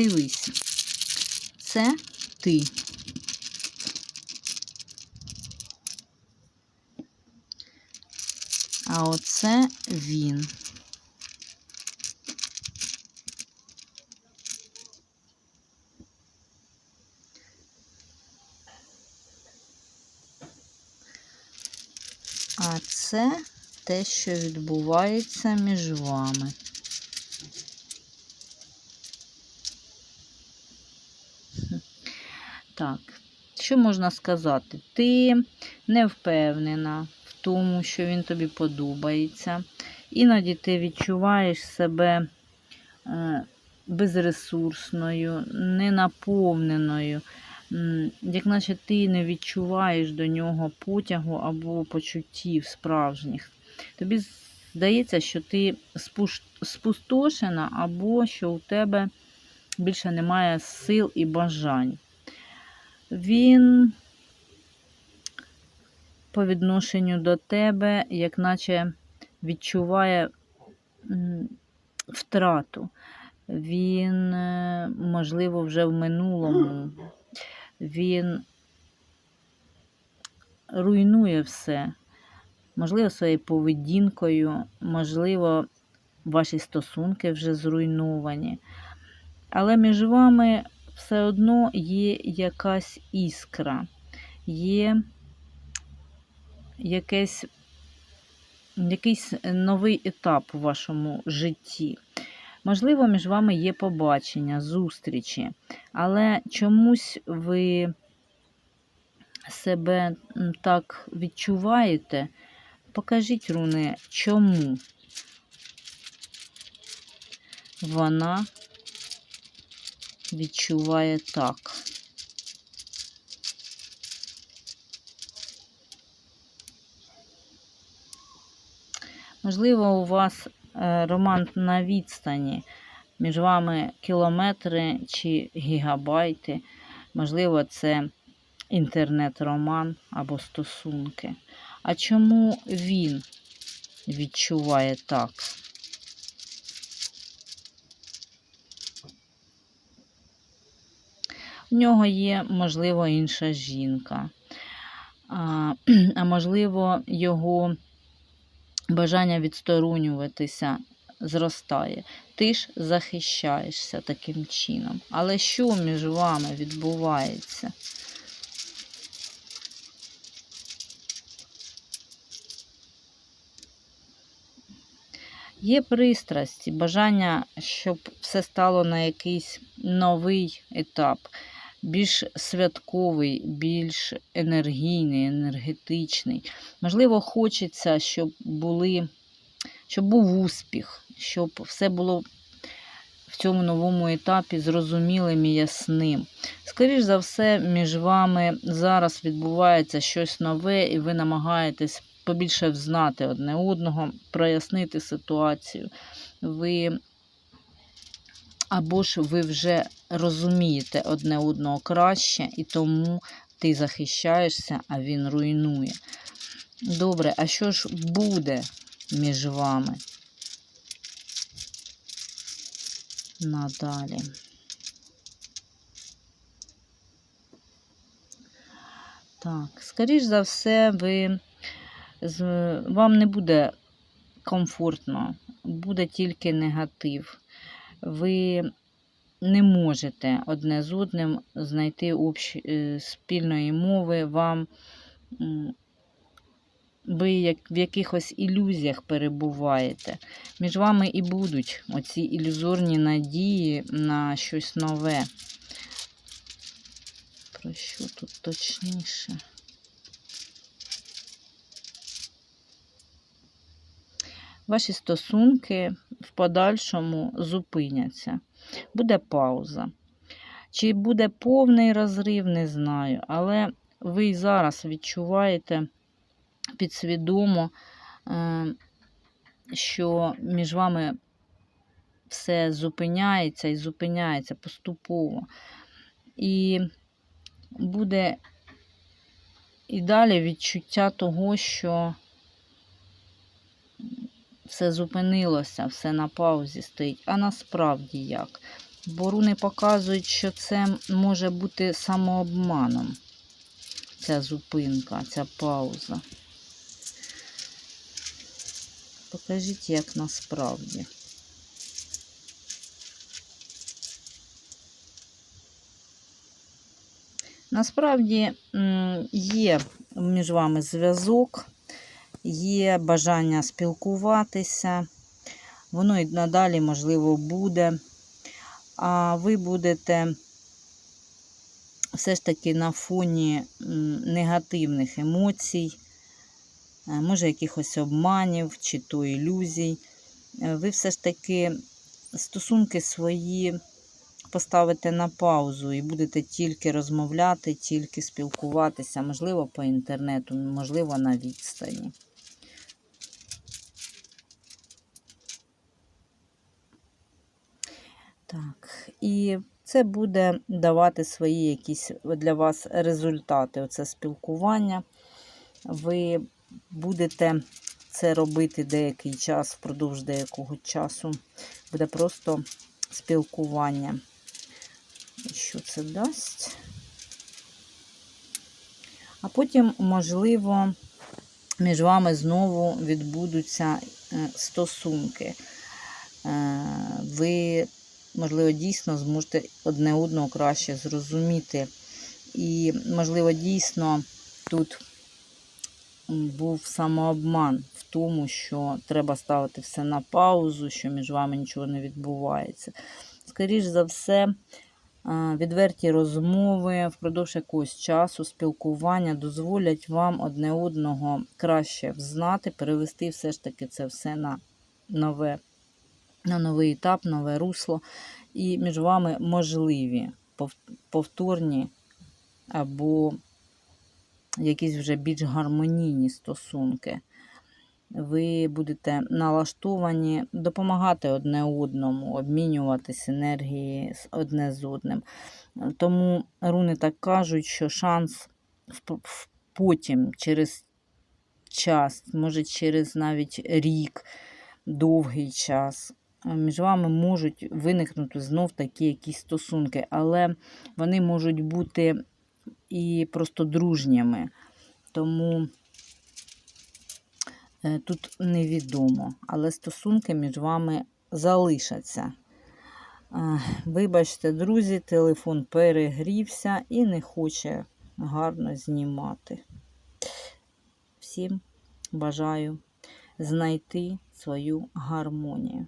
Дивись, це ти. А оце він. А це те, що відбувається між вами. Так, що можна сказати? Ти не впевнена в тому, що він тобі подобається. Іноді ти відчуваєш себе е, безресурсною, ненаповненою, як наче ти не відчуваєш до нього потягу або почуттів справжніх. Тобі здається, що ти спустошена, або що у тебе більше немає сил і бажань. Він по відношенню до тебе, як наче відчуває втрату. Він, е, можливо, вже в минулому. Він руйнує все. Можливо, своєю поведінкою, можливо, ваші стосунки вже зруйновані. Але між вами все одно є якась іскра, є якесь, якийсь новий етап у вашому житті. Можливо, між вами є побачення, зустрічі, але чомусь ви себе так відчуваєте. Покажіть, руни, чому вона відчуває так. Можливо, у вас е, роман на відстані, між вами кілометри чи гігабайти. Можливо, це інтернет-роман або стосунки. А чому він відчуває так? У нього є, можливо, інша жінка. А, а можливо, його бажання відсторонюватися зростає. Ти ж захищаєшся таким чином. Але що між вами відбувається? Є пристрасті, бажання, щоб все стало на якийсь новий етап, більш святковий, більш енергійний, енергетичний. Можливо, хочеться, щоб були, щоб був успіх, щоб все було в цьому новому етапі зрозумілим і ясним. Скоріше за все, між вами зараз відбувається щось нове, і ви намагаєтесь побільше взнати одне одного, прояснити ситуацію. Ви або ж ви вже розумієте одне одного краще, і тому ти захищаєшся, а він руйнує. Добре, а що ж буде між вами? Надалі. Так, скоріш за все, ви, вам не буде комфортно, буде тільки негатив. Ви не можете одне з одним знайти общ... е, спільної мови. Вам ви як в якихось ілюзіях перебуваєте. Між вами і будуть оці ілюзорні надії на щось нове. Про що тут точніше? Ваші стосунки в подальшому зупиняться. Буде пауза. Чи буде повний розрив, не знаю. Але ви й зараз відчуваєте підсвідомо, е, що між вами все зупиняється і зупиняється поступово. І буде і далі відчуття того, що все зупинилося, все на паузі стоїть. А насправді як? Бо руни показують, що це може бути самообманом. Ця зупинка, ця пауза. Покажіть, як насправді. Насправді є між вами зв'язок, є бажання спілкуватися, воно і надалі, можливо, буде. А ви будете все ж таки на фоні негативних емоцій, е, може, якихось обманів чи то ілюзій. Е, Ви все ж таки стосунки свої поставите на паузу і будете тільки розмовляти, тільки спілкуватися, можливо, по інтернету, можливо, на відстані. Так, і це буде давати свої якісь для вас результати. Оце спілкування. Ви будете це робити деякий час, впродовж деякого часу. Буде просто спілкування. Що це дасть? А потім, можливо, між вами знову відбудуться е, стосунки. Е, Ви, можливо, дійсно зможете одне одного краще зрозуміти. І, можливо, дійсно тут був самообман в тому, що треба ставити все на паузу, що між вами нічого не відбувається. Скоріш за все, відверті розмови впродовж якогось часу, спілкування дозволять вам одне одного краще знати, перевести все ж таки це все на нове, на новий етап, нове русло. І між вами можливі повторні або якісь вже більш гармонійні стосунки. Ви будете налаштовані допомагати одне одному, обмінюватись енергії одне з одним. Тому руни так кажуть, що шанс потім, через час, може через навіть рік, довгий час, між вами можуть виникнути знов такі якісь стосунки, але вони можуть бути і просто дружніми. Тому е, тут невідомо, але стосунки між вами залишаться. Е, Вибачте, друзі, телефон перегрівся і не хоче гарно знімати. Всім бажаю знайти свою гармонію.